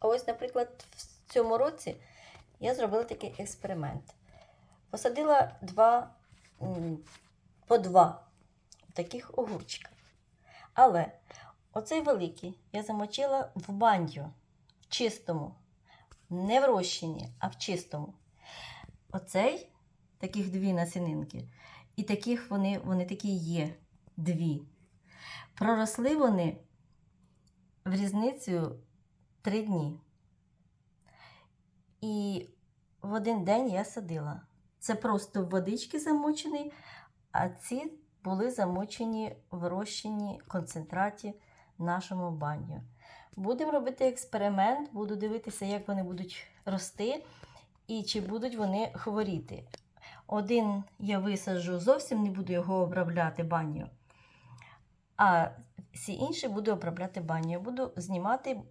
А ось, наприклад, в цьому році я зробила такий експеримент. Посадила два, по два таких огурчика. Але оцей великий я замочила в баню, в чистому, не в розчині, а в чистому. Оцей, таких дві насінинки, і таких вони, вони такі є, дві. Проросли вони в різницю три дні. І в один день я садила. Це просто водички замочений, а ці були замочені в розчині концентраті нашому баню. Будемо робити експеримент, буду дивитися, як вони будуть рости і чи будуть вони хворіти. Один я висаджу, зовсім не буду його обробляти баню, а всі інші буду обробляти баню. Буду знімати